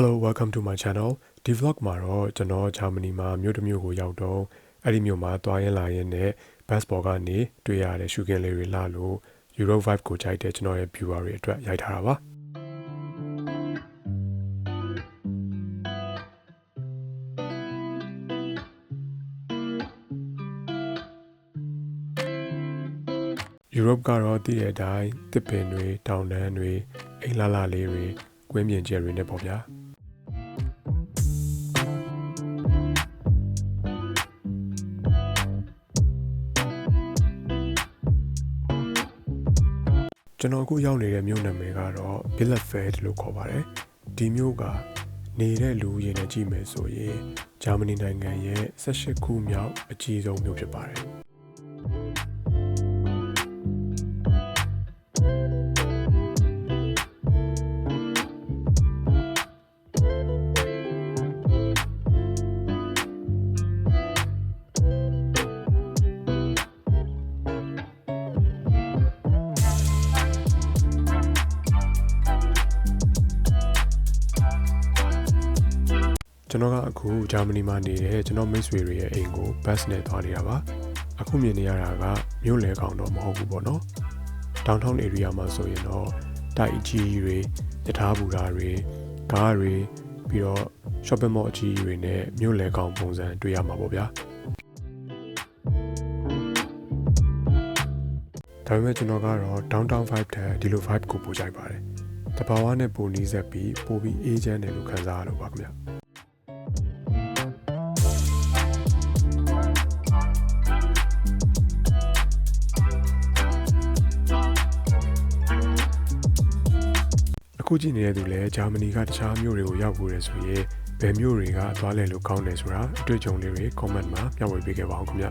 Hello welcome to my channel ဒီ vlog မှာတော့ကျွန်တော်ဂျာမနီမှာမြို့တစ်မြို့ကိုရောက်တော့အဲ့ဒီမြို့မှာတွားရင်လာရင်နဲ့ bus ပေါ်ကနေတွေ့ရတဲ့ရှုခင်းလေးတွေလာလို့ Euro vibe ကိုကြိုက်တဲ့ကျွန်တော်ရဲ့ viewer တွေအတွက်ရိုက်ထားတာပါ Europe ကတော့တည်တဲ့အတိုင်းတစ်ပင်တွေတောင်တန်းတွေအိမ်လာလာလေးတွေကွင်းပြင်ကျယ်တွေနဲ့ပေါ့ဗျာ ကျွန်တော်အခုရောက်နေတဲ့မြို့နာမည်ကတော့ Bielefeld လို့ခေါ်ပါတယ်ဒီမြို့ကနေတဲ့လူရင်းနဲ့ကြည့်မယ်ဆိုရင်ဂျာမနီနိုင်ငံရဲ့18ခုမြောက်အကြီးဆုံးမြို့ဖြစ်ပါတယ် ကျွန်တော်ကအခုဂျာမနီမှာနေတဲ့ကျွန်တော်မိတ်ဆွေတွေရဲ့အိမ်ကိုဘတ်နဲ့သွားနေတာပါအခုမြင်နေရတာကမြို့လယ်ကောင်တော့မဟုတ်ဘူးပေါ့နော် downtown area မှာဆိုရင်တော့တိုက်အကြီးကြီးတွေယထာဘူတာတွေကားတွေပြီးတော့ shopping mall အကြီးကြီးတွေနဲ့မြို့လယ်ကောင်ပုံစံတွေ့ရမှာပေါ့ဗျာဒါပေမဲ့ကျွန်တော်ကတော့ downtown vibe တဲ့ဒီလို vibe ကိုပိုကြိုက်ပါတယ်တဘာဝနဲ့ပိုနီးစပ်ပြီးပိုပြီးအေးချမ်းတယ်လို့ခံစားရလို့ပါခင်ဗျာ ခုကြည့်နေတဲ့သူလည်းဂျာမနီကတခြားမြို့တွေကိုရောက်ဖို့ရဲဆိုရင်ဘယ်မြို့တွေကသွားလဲလို့ကောင်းတယ်ဆိုတာအတွေ့အကြုံလေးတွေ comment မှာမျှဝေပေးခဲ့ပါအောင်ခင်ဗျ